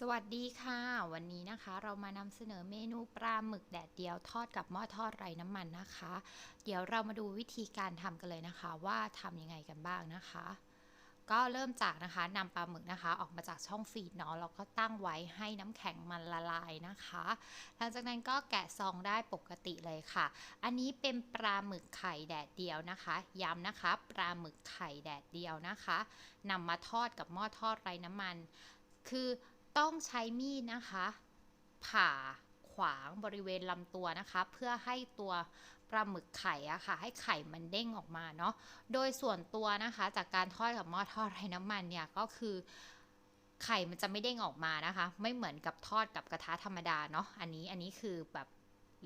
สวัสดีค่ะ วันนี้นะคะเรามานำเสนอเมนูปลาหมึกแดดเดียวทอดกับหม้อทอดไร้น้ำมันนะคะ เดี๋ยวเรามาดูวิธีการทำกันเลยนะคะ ว่าทำยังไงกันบ้างนะคะ ก็เริ่มจากนะคะนำปลาหมึกนะคะ ออกมาจากช่องฟีดเนาะแล้วก็ตั้งไว้ให้น้ำแข็งมันละลายนะคะ หลังจากนั้นก็แกะซองได้ปกติเลยค่ะ อันนี้เป็นปลาหมึกไข่แดดเดียวนะคะ ย้ำนะคะปลาหมึกไข่แดดเดียวนะคะนำมาทอดกับหม้อทอดไร้น้ำมัน คือ ต้องใช้มีดนะคะ ผ่าขวางบริเวณลำตัวนะคะ เพื่อให้ตัวปลาหมึกไข่อะค่ะ ให้ไข่มันเด้งออกมาเนาะโดยส่วนตัวนะคะ จากการทอดกับหม้อทอดไร้น้ำมันเนี่ยก็คือไข่มันจะไม่เด้งออกมานะคะ ไม่เหมือนกับทอดกับกระทะธรรมดาเนาะอันนี้อันนี้คือแบบ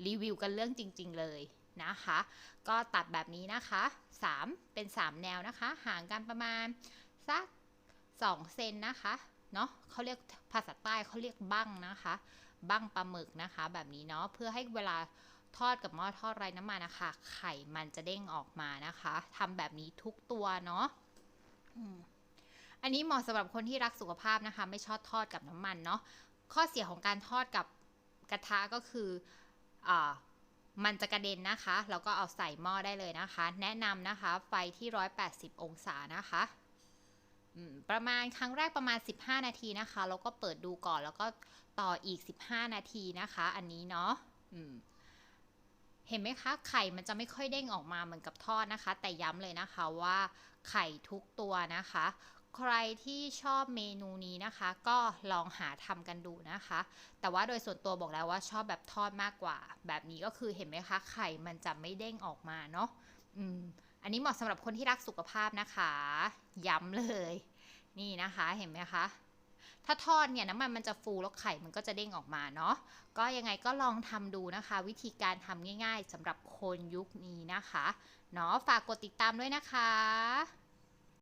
รีวิวกันเรื่องจริง ๆ เลยนะคะ ก็ตัดแบบนี้นะคะ 3 เป็น 3 แนวนะคะ ห่างกันประมาณสัก 2 เซนนะคะ เนาะเขาเรียกภาษาใต้เขาเรียกบั้งนะคะบั้งปลาหมึกนะคะ แบบนี้เนาะเพื่อให้เวลาทอดกับหม้อทอดไร้น้ำมันนะคะ ไข่มันจะเด้งออกมานะคะทำแบบนี้ทุกตัวเนาะอันนี้เหมาะสำหรับคนที่รักสุขภาพนะคะ ไม่ชอบทอดกับน้ำมันเนาะข้อเสียของการทอดกับกระทะก็คืออ่ามันจะกระเด็นนะคะ แล้วก็เอาใส่หม้อได้เลยนะคะ แนะนำนะคะ ไฟที่ 180 องศานะคะ ประมาณครั้งแรกประมาณ 15 นาทีนะคะ แล้วก็เปิดดูก่อนแล้วก็ต่ออีก 15 นาทีนะคะ อันนี้เนาะเห็นไหมคะ ไข่มันจะไม่ค่อยเด้งออกมาเหมือนกับทอดนะคะ แต่ย้ำเลยนะคะว่าไข่ทุกตัวนะคะ ใครที่ชอบเมนูนี้นะคะ ก็ลองหาทำกันดูนะคะ แต่ว่าโดยส่วนตัวบอกแล้วว่าชอบแบบทอดมากกว่า แบบนี้ก็คือเห็นไหมคะ ไข่มันจะไม่เด้งออกมาเนาะอืม อันนี้เหมาะสำหรับคนที่รักสุขภาพนะคะ ย้ำเลย นี่นะคะเห็นไหมคะถ้าทอดเนี่ยน้ำมันมันจะฟูแล้วไข่มันก็จะเด้งออกมาเนาะก็ยังไงก็ลองทำดูนะคะ วิธีการทำง่าย ๆสำหรับคนยุคนี้นะคะเนาะฝากกดติดตามด้วยนะคะ